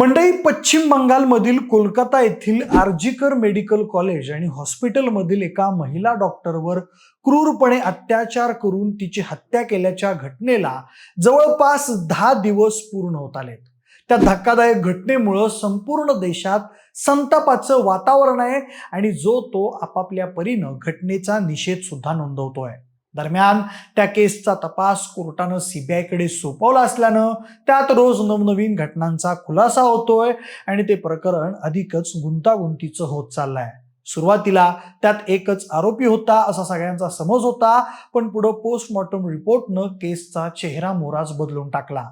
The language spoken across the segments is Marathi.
मंडई पश्चिम बंगालमधील कोलकाता येथील आर्जिकर मेडिकल कॉलेज आणि हॉस्पिटलमधील एका महिला डॉक्टरवर क्रूरपणे अत्याचार करून तिची हत्या केल्याच्या घटनेला जवळपास दहा दिवस पूर्ण होत आलेत. त्या धक्कादायक घटनेमुळं संपूर्ण देशात संतापाचं वातावरण आहे आणि जो तो आपापल्या परीनं घटनेचा निषेध सुद्धा नोंदवतोय. दरम्यान त्या केसचा तपास कोर्टानं सीबीआयकडे सोपवला असल्यानं त्यात रोज नवनवीन घटनांचा खुलासा होतोय आणि ते प्रकरण अधिकच गुंतागुंतीचं होत चाललंय. सुरुवातीला त्यात एकच आरोपी होता असा सगळ्यांचा समज होता पण पुढं पोस्टमॉर्टम रिपोर्टनं केसचा चेहरा मोराज बदलून टाकला.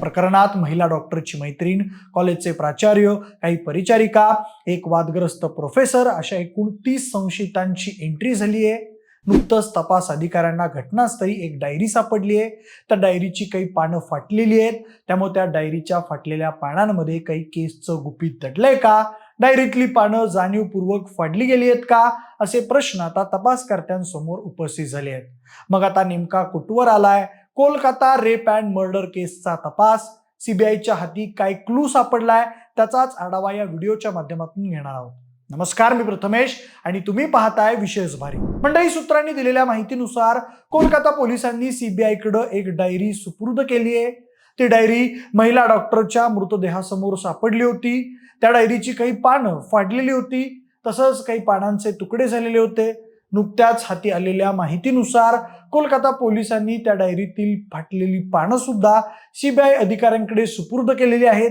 प्रकरणात महिला डॉक्टरची मैत्रीण कॉलेजचे प्राचार्य काही परिचारिका एक वादग्रस्त प्रोफेसर अशा एकूण तीस संशयितांची एंट्री झाली आहे नुकतंच तपास अधिकाऱ्यांना घटनास्थळी एक डायरी सापडली आहे. त्या डायरीची काही पानं फाटलेली आहेत. त्यामुळे त्या डायरीच्या फाटलेल्या पानांमध्ये काही केसचं गुपित दडलंय का? डायरीतली पानं जाणीवपूर्वक फाडली गेली आहेत का? असे प्रश्न आता तपासकर्त्यांसमोर उपस्थित झाले आहेत. मग आता नेमका कुठवर आलाय? कोलकाता रेप अँड मर्डर केसचा तपास. सीबीआयच्या हाती काय क्लू सापडलाय? त्याचाच आढावा या व्हिडिओच्या माध्यमातून घेणार आहोत. नमस्कार मी प्रथमेश आणि तुम्ही पाहताय विशेष भारी. मंडळी सूत्रांनी दिलेल्या माहितीनुसार कोलकाता पोलिसांनी सीबीआयकडे एक डायरी सुपूर्द केली आहे. ती डायरी महिला डॉक्टरच्या मृतदेहासमोर सापडली होती. त्या डायरीची काही पानं फाडलेली होती. तसंच काही पानांचे तुकडे झालेले होते. नुकत्याच हाती आलेल्या माहितीनुसार कोलकाता पोलिसांनी त्या डायरीतील फाटलेली पानं सुद्धा सीबीआय अधिकाऱ्यांकडे सुपूर्द केलेली आहेत.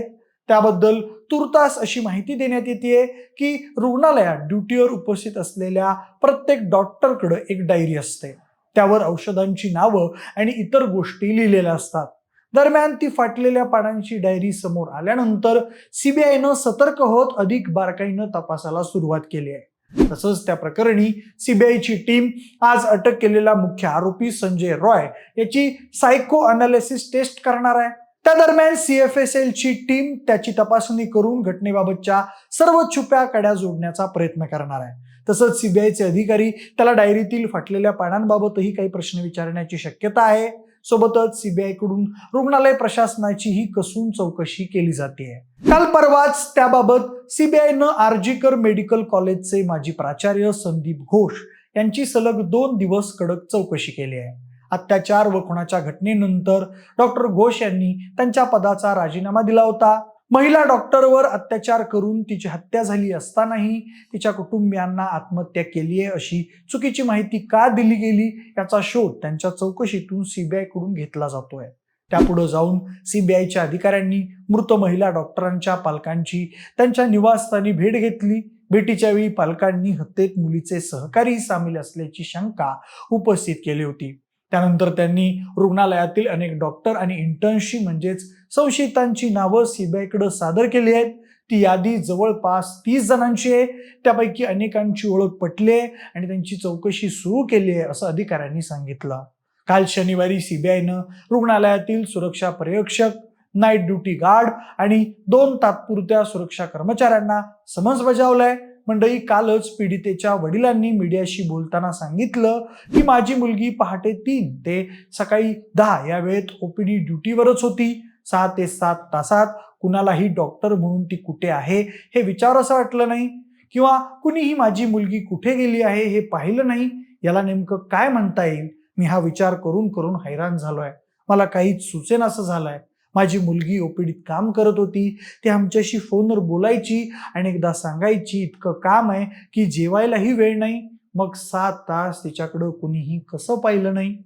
त्याबद्दल तुर्तास अशी माहिती देण्यात येते की रुग्णालयात ड्युटीवर उपस्थित असलेल्या प्रत्येक डॉक्टरकडं एक डायरी असते. त्यावर औषधांची नावं आणि इतर गोष्टी लिहिलेल्या असतात. दरम्यान ती फाटलेल्या पानांची डायरी समोर आल्यानंतर सीबीआयनं सतर्क होत अधिक बारकाईनं तपासाला सुरुवात केली आहे. तसंच त्या प्रकरणी सीबीआयची टीम आज अटक केलेला मुख्य आरोपी संजय रॉय याची सायको अनालिसिस टेस्ट करणार आहे. त्या दरम्यान सीएफएसएल ची टीम त्याची तपासणी करून घटनेबाबतच्या सर्व छुप्या कड्या जोडण्याचा प्रयत्न करणार आहे. तसंच सीबीआयचे अधिकारी त्याला डायरीतील फाटलेल्या पानांबाबतही काही प्रश्न विचारण्याची शक्यता आहे. सोबतच सीबीआयकडून रुग्णालय प्रशासनाचीही कसून चौकशी केली जाते. काल परवाच त्याबाबत सीबीआयनं आर्जीकर मेडिकल कॉलेजचे माजी प्राचार्य संदीप घोष यांची सलग दोन दिवस कडक चौकशी केली आहे. अत्याचार व खुणाच्या घटनेनंतर डॉक्टर घोष यांनी त्यांच्या पदाचा राजीनामा दिला होता. महिला डॉक्टरवर अत्याचार करून तिची हत्या झाली असतानाही तिच्या कुटुंबियांना आत्महत्या केली आहे अशी चुकीची माहिती का दिली गेली याचा शोध त्यांच्या चौकशीतून सीबीआयकडून घेतला जातोय. त्यापुढे जाऊन सीबीआयच्या अधिकाऱ्यांनी मृत महिला डॉक्टरांच्या पालकांची त्यांच्या निवासस्थानी भेट घेतली. भेटीच्या वेळी पालकांनी हत्येत मुलीचे सहकारी सामील असल्याची शंका उपस्थित केली होती. त्यानंतर त्यांनी रुग्णालयातील अनेक डॉक्टर आणि इंटर्नशी म्हणजेच संशयितांची नावं सीबीआयकडे सादर केली आहेत. ती यादी जवळपास तीस जणांची आहे. त्यापैकी अनेकांची ओळख पटली आहे आणि त्यांची चौकशी सुरू केली आहे असं अधिकाऱ्यांनी सांगितलं. काल शनिवारी सीबीआयनं रुग्णालयातील सुरक्षा पर्यवेक्षक नाईट ड्युटी गार्ड आणि दोन तात्पुरत्या सुरक्षा कर्मचाऱ्यांना समन्स बजावलंय. मंडळी कालच पीडितेच्या वडिलांनी मीडियाशी बोलताना सांगितलं की माझी मुलगी पहाटे तीन ते सकाळी दहा या वेळेत ओपीडी ड्युटीवरच होती. सहा ते सात तासात कुणालाही डॉक्टर म्हणून ती कुठे आहे हे विचार असं वाटलं नाही. किंवा कुणीही माझी मुलगी कुठे गेली आहे हे पाहिलं नाही. याला नेमकं काय म्हणता येईल? मी हा विचार करून करून हैराण झालोय. मला काहीच सुचेन असं झालंय. माझी मुलगी ओपीडीत काम करत होती. ती आमच्याशी फोनवर बोलायची आणि एकदा सांगायची इतकं काम आहे की जेवायलाही वेळ नाही. मग सात तास तिच्याकडं कुणीही कसं पाहिलं नाही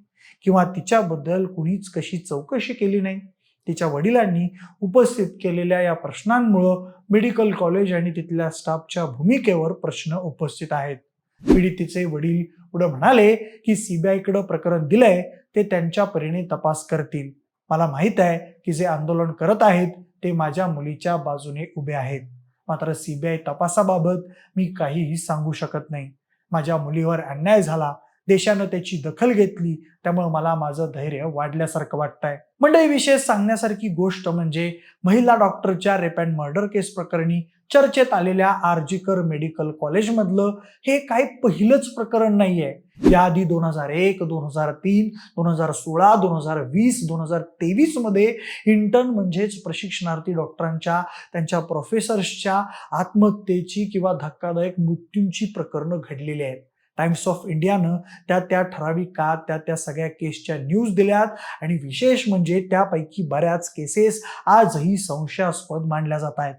किंवा तिच्याबद्दल कुणीच कशी चौकशी केली नाही. तिच्या वडिलांनी उपस्थित केलेल्या या प्रश्नांमुळं मेडिकल कॉलेज आणि तिथल्या स्टाफच्या भूमिकेवर प्रश्न उपस्थित आहेत. पीडितेचे वडील पुढे म्हणाले की सीबीआयकडे प्रकरण दिलंय ते त्यांच्या परीने तपास करतील. मला माहीत आहे की जे आंदोलन करत आहेत ते माझ्या मुलीच्या बाजूने उभे आहेत. मात्र सीबीआय तपासाबाबत मी काहीही सांगू शकत नाही. माझ्या मुलीवर अन्याय झाला देशानं त्याची दखल घेतली. त्यामुळे मला माझं धैर्य वाढल्यासारखं वाटतंय. मंडळी विशेष सांगण्यासारखी गोष्ट म्हणजे महिला डॉक्टरच्या रेप अँड मर्डर केस प्रकरणी चर्चेत आलेल्या आर्जीकर मेडिकल कॉलेजमधलं हे काही पहिलंच प्रकरण नाहीये. याआधी दोन हजार एक दोन हजार तीन दोन हजार सोळा दोन हजार वीस दोन हजार तेवीसमध्ये इंटर्न म्हणजेच प्रशिक्षणार्थी डॉक्टरांच्या त्यांच्या प्रोफेसर्सच्या आत्महत्येची किंवा धक्कादायक मृत्यूंची प्रकरणं घडलेली आहेत. टाइम्स ऑफ इंडियानं त्या त्या ठराविक काळात त्या त्या सगळ्या केसच्या न्यूज दिल्यात. आणि विशेष म्हणजे त्यापैकी बऱ्याच केसेस आजही संशयास्पद मानल्या जात आहेत.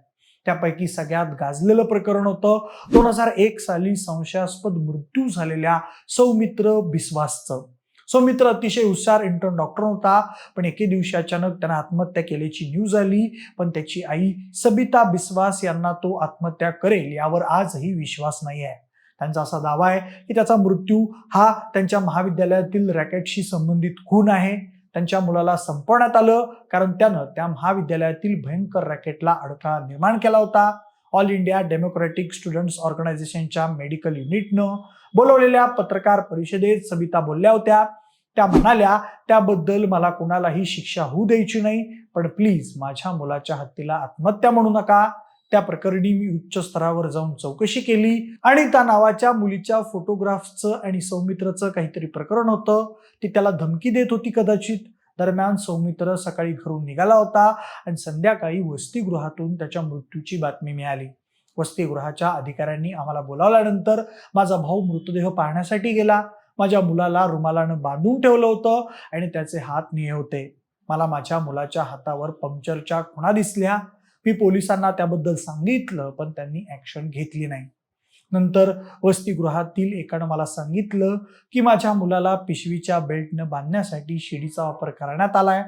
त्यापैकी सगळ्यात गाजलेलं प्रकरण होतं दोन हजार एक साली संशयास्पद मृत्यू झालेल्या सौमित्र बिस्वासचं. सौमित्र अतिशय हुशार इंटर्न डॉक्टर होता पण एके दिवशी अचानक त्यांना आत्महत्या केल्याची न्यूज आली. पण त्याची आई सबिता बिस्वास यांना तो आत्महत्या करेल यावर आजही विश्वास नाही आहे त्यांचा असा दावा आहे की त्याचा मृत्यू हा त्यांच्या महाविद्यालयातील रॅकेटशी संबंधित खून आहे. त्यांच्या मुलाला संपवण्यात आलं कारण त्यानं त्या महाविद्यालयातील भयंकर रॅकेटला अडथळा निर्माण केला होता. ऑल इंडिया डेमोक्रॅटिक स्टुडंट्स ऑर्गनायझेशनच्या मेडिकल युनिटनं बोलवलेल्या पत्रकार परिषदेत सविता बोलल्या होत्या. त्या म्हणाल्या त्याबद्दल मला कोणालाही शिक्षा होऊ द्यायची नाही पण प्लीज माझ्या मुलाच्या हत्तीला आत्महत्या म्हणू नका. त्या प्रकरणी मी उच्च स्तरावर जाऊन चौकशी केली आणि त्या नावाच्या मुलीच्या फोटोग्राफचं आणि सौमित्रचं काहीतरी प्रकरण होतं. ती त्याला धमकी देत होती कदाचित. दरम्यान सौमित्र सकाळी घरून निघाला होता आणि संध्याकाळी वसतिगृहातून त्याच्या मृत्यूची बातमी मिळाली. वसतिगृहाच्या अधिकाऱ्यांनी आम्हाला बोलावल्यानंतर माझा भाऊ मृतदेह पाहण्यासाठी गेला. माझ्या मुलाला रुमालानं बांधून ठेवलं होतं आणि त्याचे हात निये होते. मला माझ्या मुलाच्या हातावर पंक्चरच्या खुणा दिसल्या. मी पोलिसांना त्याबद्दल सांगितलं पण त्यांनी ऍक्शन घेतली नाही. नंतर वसतिगृहातील एकानं मला सांगितलं की माझ्या मुलाला पिशवीच्या बेल्टनं बांधण्यासाठी शिडीचा वापर करण्यात आलाय.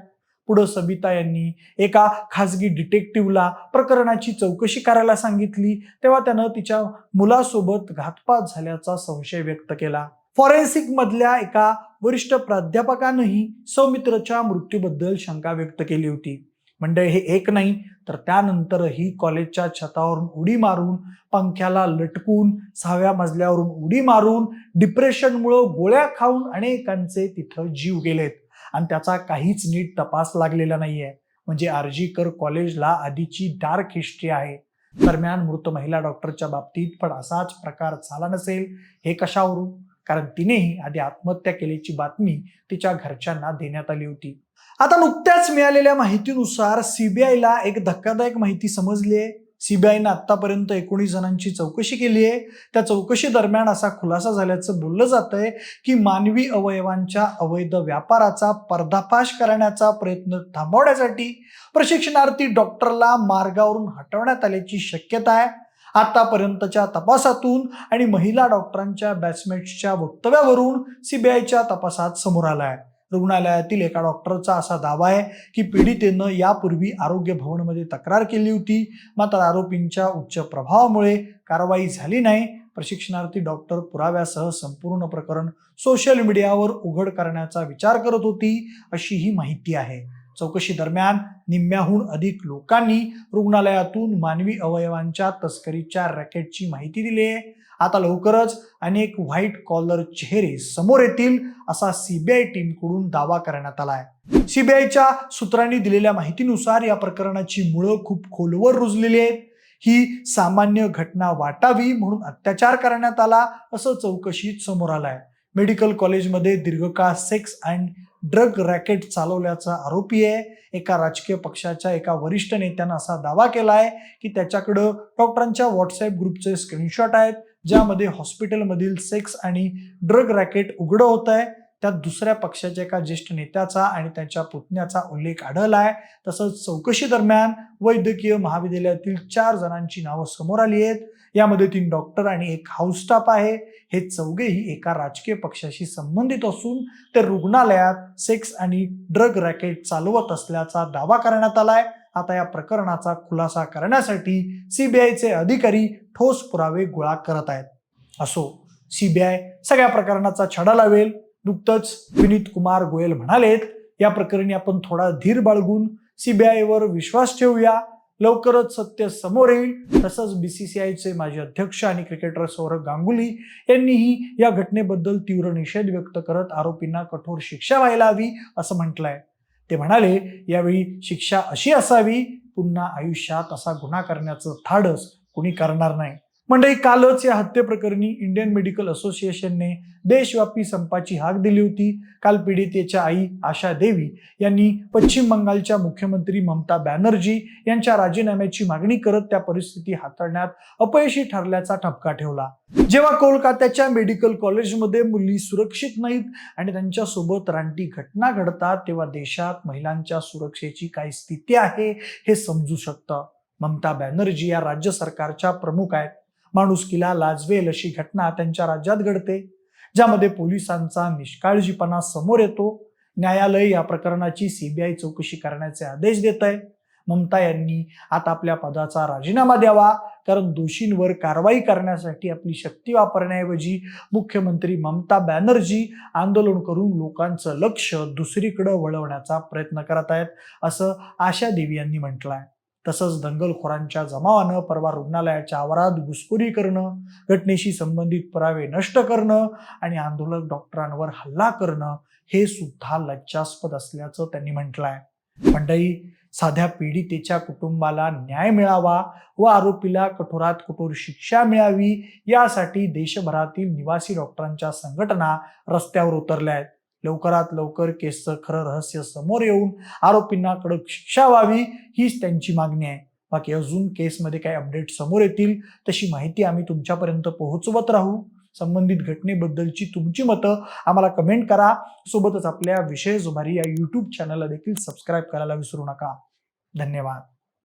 पुढं सबिता यांनी एका खासगी डिटेक्टिव्हला प्रकरणाची चौकशी करायला सांगितली. तेव्हा त्यानं तिच्या मुलासोबत घातपात झाल्याचा संशय व्यक्त केला. फॉरेन्सिक मधल्या एका वरिष्ठ प्राध्यापकानंही सौमित्रच्या मृत्यूबद्दल शंका व्यक्त केली होती. म्हणजे हे एक नाही तर त्यानंतरही कॉलेजच्या छतावरून उडी मारून पंख्याला लटकून सहाव्या मजल्यावरून उडी मारून डिप्रेशनमुळं गोळ्या खाऊन अनेकांचे तिथं जीव गेलेत. आणि त्याचा काहीच नीट तपास लागलेला नाहीये. म्हणजे आर्जीकर कॉलेजला आधीची डार्क हिस्ट्री आहे. दरम्यान मृत महिला डॉक्टरच्या बाबतीत पण असाच प्रकार झाला नसेल हे कशावरून? कारण तिनेही आधी आत्महत्या केल्याची बातमी तिच्या घरच्यांना देण्यात आली होती. आता नुकत्याच मिळालेल्या माहितीनुसार सीबीआयला एक धक्कादायक माहिती समजली आहे. सीबीआयनं आतापर्यंत एकोणीस जणांची चौकशी केली आहे. त्या चौकशी दरम्यान असा खुलासा झाल्याचं बोललं जात आहे की मानवी अवयवांच्या अवैध व्यापाराचा पर्दाफाश करण्याचा प्रयत्न थांबवण्यासाठी प्रशिक्षणार्थी डॉक्टरला मार्गावरून हटवण्यात आल्याची शक्यता आहे. आतापर्यंतच्या तपासातून आणि महिला डॉक्टरांच्या बॅचमेट्सच्या वक्तव्यावरून सीबीआयच्या तपासात समोर आला आहे. रुग्णालयातील एका डॉक्टरचा असा दावा आहे की पीडितेनं यापूर्वी आरोग्य भवनमध्ये तक्रार केली होती. मात्र आरोपींच्या उच्च प्रभावामुळे कारवाई झाली नाही. प्रशिक्षणार्थी डॉक्टर पुराव्यासह संपूर्ण प्रकरण सोशल मीडियावर उघड करण्याचा विचार करत होती अशी ही माहिती आहे. चौकशी दरम्यान निम्म्याहून अधिक लोकांनी रुग्णालयातून मानवी अवयवांच्या तस्करीच्या रॅकेटची माहिती दिली आहे. आता लवकरच अनेक व्हाईट कॉलर चेहरे समोर येतील असा सीबीआय टीमकडून दावा करण्यात आला आहे सीबीआयच्या सूत्रांनी दिलेल्या माहितीनुसार या प्रकरणाची मुळं खूप खोलवर रुजलेली आहेत. ही सामान्य घटना वाटावी म्हणून अत्याचार करण्यात आला असं चौकशीत समोर आलं आहे मेडिकल कॉलेजमध्ये दीर्घकाळ सेक्स अँड ड्रग रॅकेट चालवल्याचा आरोपी आहे. एका राजकीय पक्षाच्या एका वरिष्ठ नेत्यानं असा दावा केला आहे की त्याच्याकडं डॉक्टरांच्या व्हॉट्सअप ग्रुपचे स्क्रीनशॉट आहेत. ज्यामध्ये हॉस्पिटलमधील सेक्स आणि ड्रग रॅकेट उघडं होत आहे त्यात दुसऱ्या पक्षाच्या एका ज्येष्ठ नेत्याचा आणि त्यांच्या पुतण्याचा उल्लेख आढळला आहे तसंच चौकशी दरम्यान वैद्यकीय महाविद्यालयातील चार जणांची नावं समोर आली आहेत. यामध्ये तीन डॉक्टर आणि एक हाऊस स्टाफ आहे. हे चौघेही एका राजकीय पक्षाशी संबंधित असून ते रुग्णालयात सेक्स आणि ड्रग रॅकेट चालवत असल्याचा दावा करण्यात आलाय. आता या प्रकरणाचा खुलासा करण्यासाठी सीबीआयचे अधिकारी ठोस पुरावे गोळा करत आहेत. असो सीबीआय सगळ्या प्रकरणाचा छडा लावेल. नुकतंच विनीत कुमार गोयल म्हणालेत या प्रकरणी आपण थोडा धीर बाळगून सीबीआयवर विश्वास ठेवूया. लवकरच सत्य समोर येईल. तसंच बीसीसीआयचे माजी अध्यक्ष आणि क्रिकेटर सौरभ गांगुली यांनीही या घटनेबद्दल तीव्र निषेध व्यक्त करत आरोपींना कठोर शिक्षा व्हायला हवी असं म्हटलंय. ते म्हणाले यावेळी शिक्षा अशी असावी पुन्हा आयुष्यात असा गुन्हा करण्याचं धाडस कुणी करणार नाही. मंडळी कालच या हत्येप्रकरणी इंडियन मेडिकल असोसिएशनने देशव्यापी संपाची हाक दिली होती. काल पीडितेच्या आई आशा देवी यांनी पश्चिम बंगालच्या मुख्यमंत्री ममता बॅनर्जी यांच्या राजीनाम्याची मागणी करत त्या परिस्थिती हाताळण्यात अपयशी ठरल्याचा ठपका ठेवला. जेव्हा कोलकात्याच्या मेडिकल कॉलेजमध्ये मुली सुरक्षित नाहीत आणि त्यांच्यासोबत रानटी घटना घडतात तेव्हा देशात महिलांच्या सुरक्षेची काय स्थिती आहे हे समजू शकतं. ममता बॅनर्जी या राज्य सरकारच्या प्रमुख आहेत. माणुसकीला लाजवेल अशी घटना त्यांच्या राज्यात घडते ज्यामध्ये पोलिसांचा निष्काळजीपणा समोर येतो. न्यायालय या प्रकरणाची सीबीआय चौकशी करण्याचे आदेश देत आहे ममता यांनी आता आपल्या पदाचा राजीनामा द्यावा कारण दोषींवर कारवाई करण्यासाठी आपली शक्ती वापरण्याऐवजी मुख्यमंत्री ममता बॅनर्जी आंदोलन करून लोकांचं लक्ष दुसरीकडे वळवण्याचा प्रयत्न करत आहेत असं आशा देवी यांनी म्हटलं आहे तसंच दंगलखोरांच्या जमावानं परवा रुग्णालयाच्या आवारात घुसखोरी करणं घटनेशी संबंधित पुरावे नष्ट करणं आणि आंदोलक डॉक्टरांवर हल्ला करणं हे सुद्धा लज्जास्पद असल्याचं त्यांनी म्हटलं आहे मंडळी साध्या पीडितेच्या कुटुंबाला न्याय मिळावा व आरोपीला कठोरात कठोर शिक्षा मिळावी यासाठी देशभरातील निवासी डॉक्टरांच्या संघटना रस्त्यावर उतरल्या आहेत लवकरात लवकर केसचं खरं रहस्य समोर येऊन आरोपींना कडक शिक्षा व्हावी हीच त्यांची मागणी आहे. बाकी अजून केसमध्ये काही अपडेट समोर येतील तशी माहिती आम्ही तुमच्यापर्यंत पोहोचवत राहू. संबंधित घटनेबद्दलची तुमची मतं आम्हाला कमेंट करा. सोबतच आपल्या विषय जुमारी या यूट्यूब चॅनलला देखील सबस्क्राईब करायला विसरू नका. धन्यवाद.